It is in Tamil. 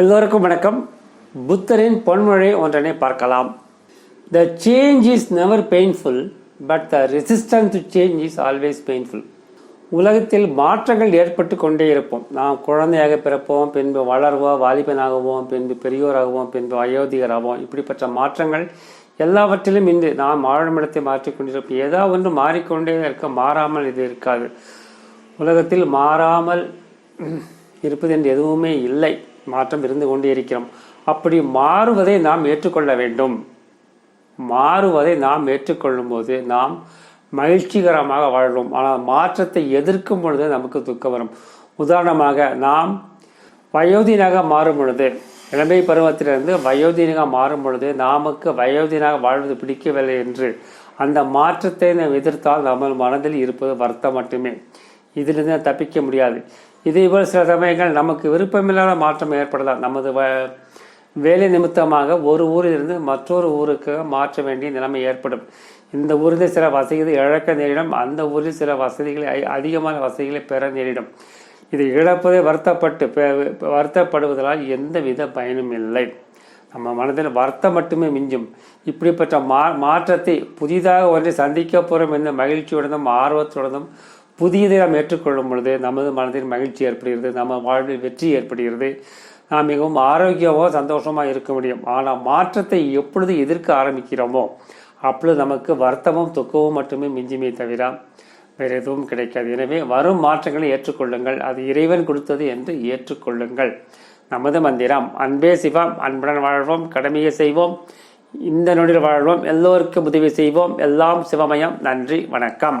எல்லோருக்கும் வணக்கம். புத்தரின் பொன்மொழி ஒன்றனை பார்க்கலாம். The change is never painful but the resistance to change is always painful உலகத்தில் மாற்றங்கள் ஏற்பட்டு கொண்டே இருப்போம். நாம் குழந்தையாக பிறப்போம் பின்பு வளர்வோம் வாலிபனாகவோம் பின்பு பெரியோராகவும் பின்பு அயோத்தியராகவும். இப்படிப்பட்ட மாற்றங்கள் எல்லாவற்றிலும் இன்று நாம் ஆழமிடத்தை இடத்தை ஏதாவது ஒன்று மாறிக்கொண்டே இருக்க மாறாமல் இது இருக்காது. உலகத்தில் மாறாமல் இருப்பது என்று எதுவுமே இல்லை. மாற்றம் இருந்து கொண்டே இருக்கிறோம் அப்படி மாறுவதை நாம் ஏற்றுக்கொள்ள வேண்டும். மாறுவதை நாம் ஏற்றுக்கொள்ளும் போது நாம் மகிழ்ச்சிகரமாக வாழ்வோம் ஆனால் மாற்றத்தை எதிர்க்கும் பொழுது நமக்கு துக்கம் வரும். உதாரணமாக நாம் வயோதினாக மாறும் பொழுது இளமை பருவத்திலிருந்து வயோதினாக மாறும் பொழுது நமக்கு வயோதினாக வாழ்வது பிடிக்கவில்லை என்று அந்த மாற்றத்தை நாம் எதிர்த்தால் நம்ம மனதில் இருப்பது வருத்தம் மட்டுமே. இதிலிருந்து தப்பிக்க முடியாது. இதே போல் சில சமயங்கள் நமக்கு விருப்பமில்லாத மாற்றம் ஏற்படலாம். நமது வ வேலை நிமித்தமாக ஒரு ஊரிலிருந்து மற்றொரு ஊருக்கு மாற்ற வேண்டிய நிலைமை ஏற்படும். இந்த ஊரில் சில வசதிகளை இழக்க நேரிடும். அந்த ஊரில் சில வசதிகளை அதிகமான வசதிகளை பெற நேரிடும். இது இழப்பதை வருத்தப்பட்டு பெ- வருத்தப்படுவதால் எந்தவித பயனும் இல்லை. நம்ம மனதில் வருத்தம் மட்டுமே மிஞ்சும். இப்படிப்பட்ட மா மாற்றத்தை புதிதாக ஒன்றை சந்திக்க போகிறோம் என்ற மகிழ்ச்சியுடனும் ஆர்வத்துடனும் புதியதை நாம் ஏற்றுக்கொள்ளும் பொழுது நமது மனதில் மகிழ்ச்சி ஏற்படுகிறது நம்ம வாழ்வில் வெற்றி ஏற்படுகிறது. நாம் மிகவும் ஆரோக்கியமாக சந்தோஷமாக இருக்க முடியும். ஆனால் மாற்றத்தை எப்பொழுது எதிர்க்க ஆரம்பிக்கிறோமோ அப்பொழுது நமக்கு வருத்தமும் துக்கமும் மட்டுமே மிஞ்சுமே தவிர வேறு எதுவும் கிடைக்காது. எனவே வரும் மாற்றங்களை ஏற்றுக்கொள்ளுங்கள். அது இறைவன் கொடுத்தது என்று ஏற்றுக்கொள்ளுங்கள். நமது மந்திரம் அன்பே சிவம் அன்புடன் வாழ்வோம் கடமையை செய்வோம் இந்த நொடியில் வாழ்வோம் எல்லோருக்கும் உதவி செய்வோம் எல்லாம் சிவமயம். நன்றி வணக்கம்.